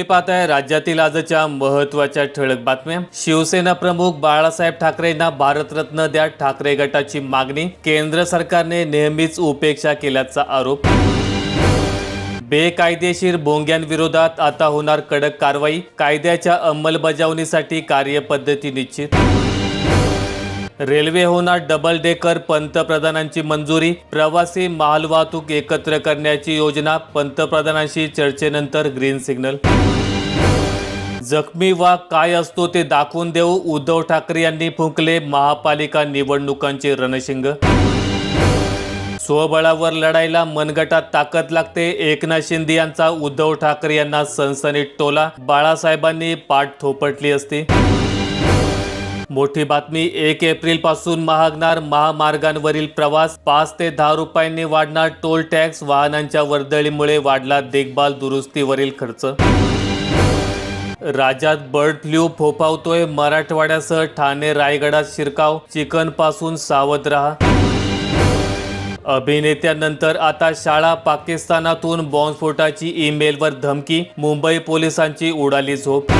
तुम्ही पाहताय राज्यातील आजच्या महत्त्वाच्या ठळक बातम्या. शिवसेना प्रमुख बाळासाहेब ठाकरेंना भारतरत्न द्या ठाकरे गटाची मागणी. केंद्र सरकारने नेहमीच उपेक्षा केल्याचा आरोप. बेकायदेशीर भोंग्यांविरोधात आता होणार कडक कारवाई. कायद्याच्या अंमलबजावणीसाठी कार्यपद्धती निश्चित. रेल्वे होणार डबल डेकर पंतप्रधानांची मंजुरी. प्रवासी मालवाहतूक एकत्र करण्याची योजना. पंतप्रधानांशी चर्चेनंतर ग्रीन सिग्नल जखमी वा काय असतो ते दाखवून देऊ. उद्धव ठाकरे यांनी फुंकले महापालिका निवडणुकांचे रणशिंग. स्वबळावर लढायला मनगटात ताकद लागते. एकनाथ शिंदे यांचा उद्धव ठाकरे यांना सनसनीत टोला. बाळासाहेबांनी पाठ थोपटली असती. मोठी बातमी एक एप्रिलपासून महागणार महामार्गांवरील प्रवास पाच ते दहा रुपयांनी वाढणार टोल टॅक्स वाहनांच्या वर्दळीमुळे वाढला देखभाल दुरुस्तीवरील खर्च. राज्यात बर्ड फ्लू फोफावतोय मराठवाड्यासह ठाणे रायगडात शिरकाव चिकनपासून सावध राहा. अभिनेत्यानंतर आता शाळा पाकिस्तानातून बॉम्बस्फोटाची ईमेलवर धमकी मुंबई पोलिसांची उडाली झोप.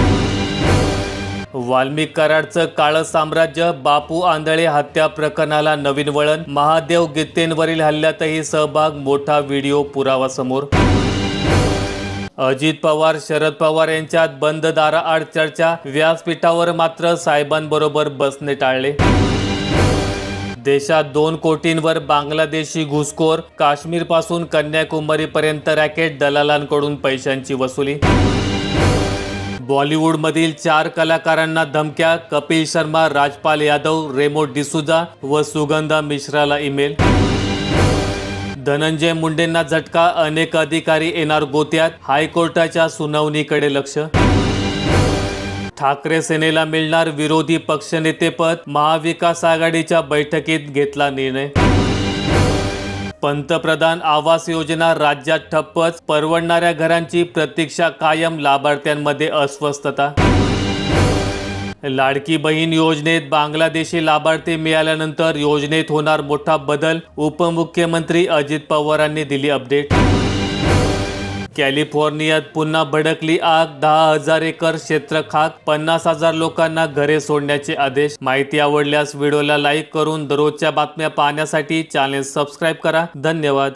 वाल्मिक कराडचं काळं साम्राज्य बापू आंधळे हत्या प्रकरणाला नवीन वळण महादेव गित्तेंवरील हल्ल्यातही सहभाग मोठा व्हिडिओ पुरावा समोर अजित पवार शरद पवार यांच्यात बंद दाराआड चर्चा व्यासपीठावर मात्र साहेबांबरोबर बसणे टाळले. देशात दोन कोटींवर बांगलादेशी घुसखोर काश्मीरपासून कन्याकुमारीपर्यंत रॅकेट दलालांकडून पैशांची वसुली. बॉलिवूडमधील चार कलाकारांना धमक्या कपिल शर्मा राजपाल यादव रेमो डिसुजा व सुगंधा मिश्राला ईमेल. धनंजय मुंडेंना झटका अनेक अधिकारी येणार गोत्यात हायकोर्टाच्या सुनावणीकडे लक्ष. ठाकरे सेनेला मिळणार विरोधी पक्षनेतेपद महाविकास आघाडीच्या बैठकीत घेतला निर्णय. पंतप्रधान आवास योजना राज्यात ठप्पच परवडणाऱ्या घरांची प्रतीक्षा कायम लाभार्थ्यांमध्ये अस्वस्थता. लाडकी बहीण योजनेत बांगलादेशी लाभार्थी मिळाल्यानंतर योजनेत होणार मोठा बदल उपमुख्यमंत्री अजित पवारांनी दिली अपडेट. कॅलिफोर्नियात पुन्हा भडकली आग. दहा हजार एकर क्षेत्र खाक पन्नास हजार लोकांना घरे सोडण्याचे आदेश. माहिती आवडल्यास व्हिडिओला लाईक करून दररोजच्या बातम्या पाहण्यासाठी चॅनेल सबस्क्राईब करा. धन्यवाद.